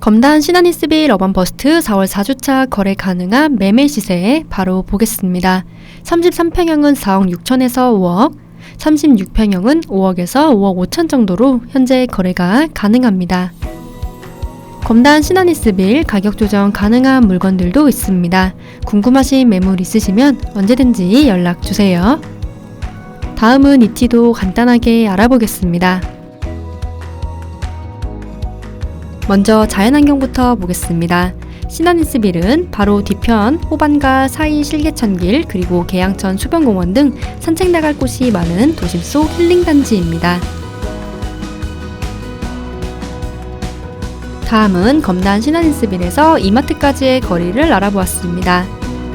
검단 시나니스빌 어반버스트 4월 4주차 거래 가능한 매매 시세 바로 보겠습니다. 33평형은 4억 6천에서 5억, 36평형은 5억에서 5억 5천 정도로 현재 거래가 가능합니다. 검단 시나니스빌 가격 조정 가능한 물건들도 있습니다. 궁금하신 매물 있으시면 언제든지 연락 주세요. 다음은 이티도 간단하게 알아보겠습니다. 먼저 자연환경부터 보겠습니다. 시나니스빌은 바로 뒤편 호반가 사이 실개천길 그리고 계양천 수변공원 등 산책 나갈 곳이 많은 도심 속 힐링 단지입니다. 다음은 검단 시나니스빌에서 이마트까지의 거리를 알아보았습니다.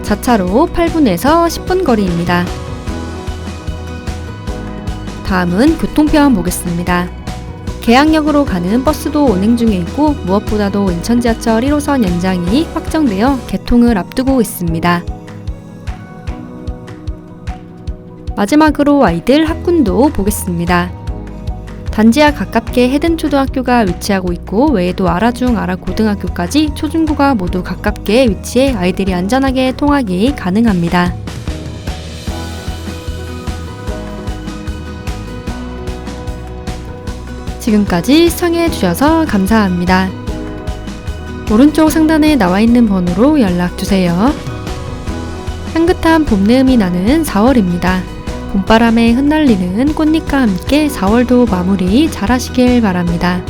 자차로 8분에서 10분 거리입니다. 다음은 교통편 보겠습니다. 계양역으로 가는 버스도 운행 중에 있고 무엇보다도 인천 지하철 1호선 연장이 확정되어 개통을 앞두고 있습니다. 마지막으로 아이들 학군도 보겠습니다. 단지와 가깝게 해든 초등학교가 위치하고 있고 외에도 아라중 아라고등학교까지 초중고가 모두 가깝게 위치해 아이들이 안전하게 통학이 가능합니다. 지금까지 시청해 주셔서 감사합니다. 오른쪽 상단에 나와 있는 번호로 연락 주세요. 향긋한 봄내음이 나는 4월입니다. 봄바람에 흩날리는 꽃잎과 함께 4월도 마무리 잘 하시길 바랍니다.